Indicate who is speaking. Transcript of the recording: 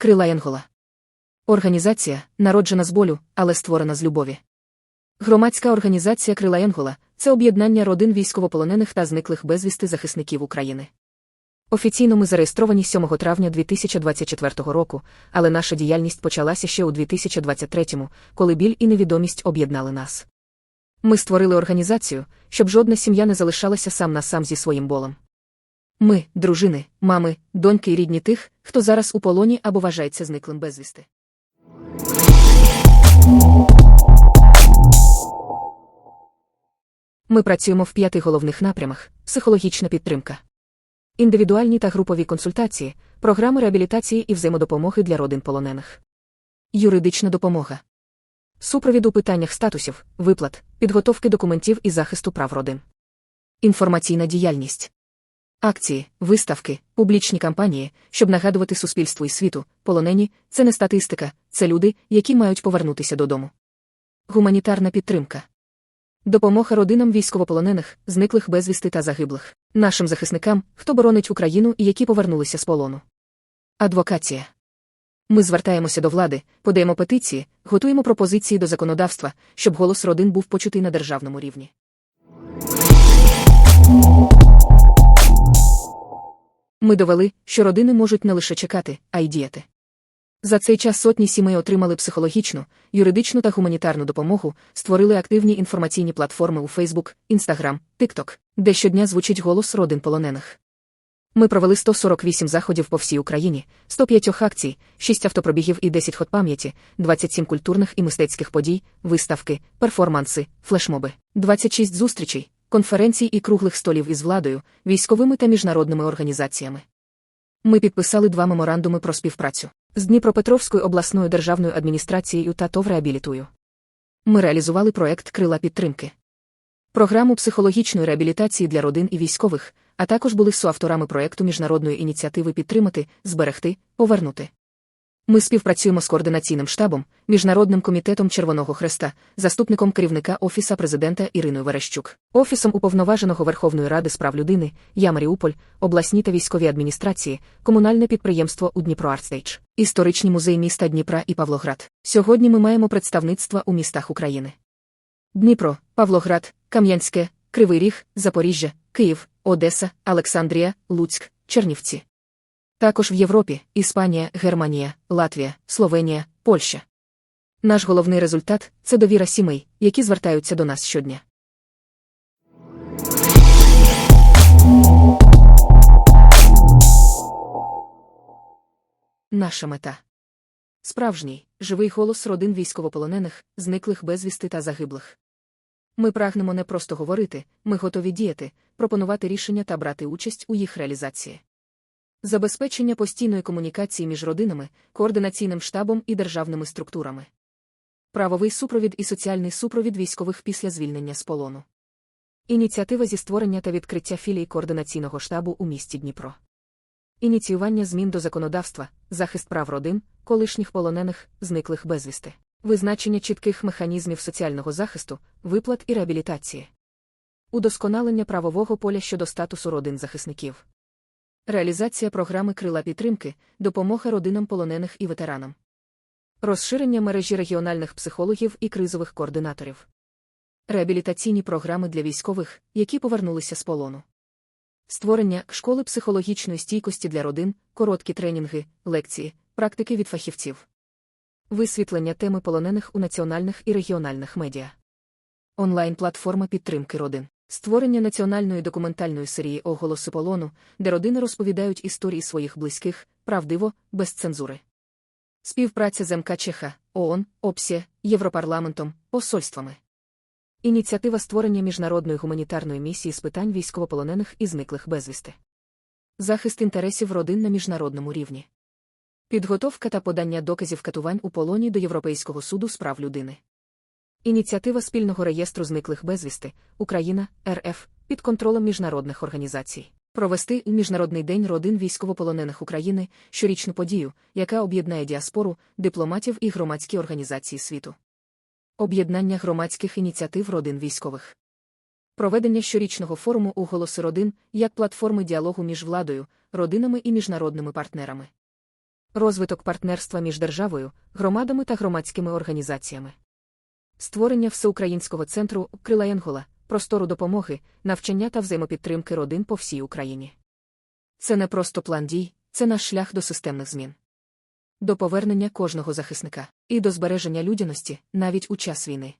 Speaker 1: Крила Янгола. Організація, народжена з болю, але створена з любові. Громадська організація Крила Янгола це об'єднання родин військовополонених та зниклих безвісти захисників України. Офіційно ми зареєстровані 7 травня 2024 року, але наша діяльність почалася ще у 2023, коли біль і невідомість об'єднали нас. Ми створили організацію, щоб жодна сім'я не залишалася сам на сам зі своїм болем. Ми, дружини, мами, доньки і рідні тих, хто зараз у полоні або вважається зниклим безвісти. Ми працюємо в п'яти головних напрямах: психологічна підтримка, індивідуальні та групові консультації, програми реабілітації і взаємодопомоги для родин полонених, юридична допомога, супровід у питаннях статусів, виплат, підготовки документів і захисту прав родин, інформаційна діяльність. Акції, виставки, публічні кампанії, щоб нагадувати суспільству і світу, полонені це не статистика, це люди, які мають повернутися додому. Гуманітарна підтримка. Допомога родинам військовополонених, зниклих безвісти та загиблих, нашим захисникам, хто боронить Україну і які повернулися з полону. Адвокація. Ми звертаємося до влади, подаємо петиції, готуємо пропозиції до законодавства, щоб голос родин був почутий на державному рівні. Ми довели, що родини можуть не лише чекати, а й діяти. За цей час сотні сімей отримали психологічну, юридичну та гуманітарну допомогу, створили активні інформаційні платформи у Facebook, Instagram, TikTok, де щодня звучить голос родин полонених. Ми провели 148 заходів по всій Україні, 105 акцій, 6 автопробігів і 10 ход пам'яті, 27 культурних і мистецьких подій, виставки, перформанси, флешмоби, 26 зустрічей, конференцій і круглих столів із владою, військовими та міжнародними організаціями. Ми підписали два меморандуми про співпрацю з Дніпропетровською обласною державною адміністрацією та ТОВ реабілітую. Ми реалізували проект Крила підтримки, програму психологічної реабілітації для родин і військових, а також були соавторами проекту міжнародної ініціативи підтримати, зберегти, повернути. Ми співпрацюємо з координаційним штабом, Міжнародним комітетом Червоного Хреста, заступником керівника Офіса президента Іриною Верещук, Офісом уповноваженого Верховної Ради з прав людини, Я Маріуполь, обласні та військові адміністрації, комунальне підприємство у Дніпро Артстейдж, історичний музей міста Дніпра і Павлоград. Сьогодні ми маємо представництва у містах України. Дніпро, Павлоград, Кам'янське, Кривий Ріг, Запоріжжя, Київ, Одеса, Олександрія, Луцьк, Чернівці. Також в Європі Іспанія, Германія, Латвія, Словенія, Польща. Наш головний результат це довіра сімей, які звертаються до нас щодня. Наша мета справжній, живий голос родин військовополонених, зниклих безвісти та загиблих. Ми прагнемо не просто говорити, ми готові діяти, пропонувати рішення та брати участь у їх реалізації. Забезпечення постійної комунікації між родинами, координаційним штабом і державними структурами. Правовий супровід і соціальний супровід військових після звільнення з полону. Ініціатива зі створення та відкриття філій координаційного штабу у місті Дніпро. Ініціювання змін до законодавства, захист прав родин, колишніх полонених, зниклих безвісти. Визначення чітких механізмів соціального захисту, виплат і реабілітації. Удосконалення правового поля щодо статусу родин захисників. Реалізація програми Крила підтримки, допомога родинам полонених і ветеранам. Розширення мережі регіональних психологів і кризових координаторів. Реабілітаційні програми для військових, які повернулися з полону. Створення школи психологічної стійкості для родин, короткі тренінги, лекції, практики від фахівців. Висвітлення теми полонених у національних і регіональних медіа. Онлайн-платформа підтримки родин. Створення національної документальної серії оголоси полону, де родини розповідають історії своїх близьких, правдиво, без цензури. Співпраця з МКЧХ, ООН, ОПСЄ, Європарламентом, посольствами. Ініціатива створення міжнародної гуманітарної місії з питань військовополонених і зниклих безвісти. Захист інтересів родин на міжнародному рівні. Підготовка та подання доказів катувань у полоні до Європейського суду з прав людини. Ініціатива спільного реєстру зниклих безвісти Україна, РФ під контролем міжнародних організацій. Провести Міжнародний день родин військовополонених України щорічну подію, яка об'єднає діаспору, дипломатів і громадські організації світу. Об'єднання громадських ініціатив родин військових. Проведення щорічного форуму у голоси родин як платформи діалогу між владою, родинами і міжнародними партнерами. розвиток партнерства між державою, громадами та громадськими організаціями. Створення всеукраїнського центру Крила Янгола, простору допомоги, навчання та взаємопідтримки родин по всій Україні. Це не просто план дій, це наш шлях до системних змін. До повернення кожного захисника і до збереження людяності навіть у час війни.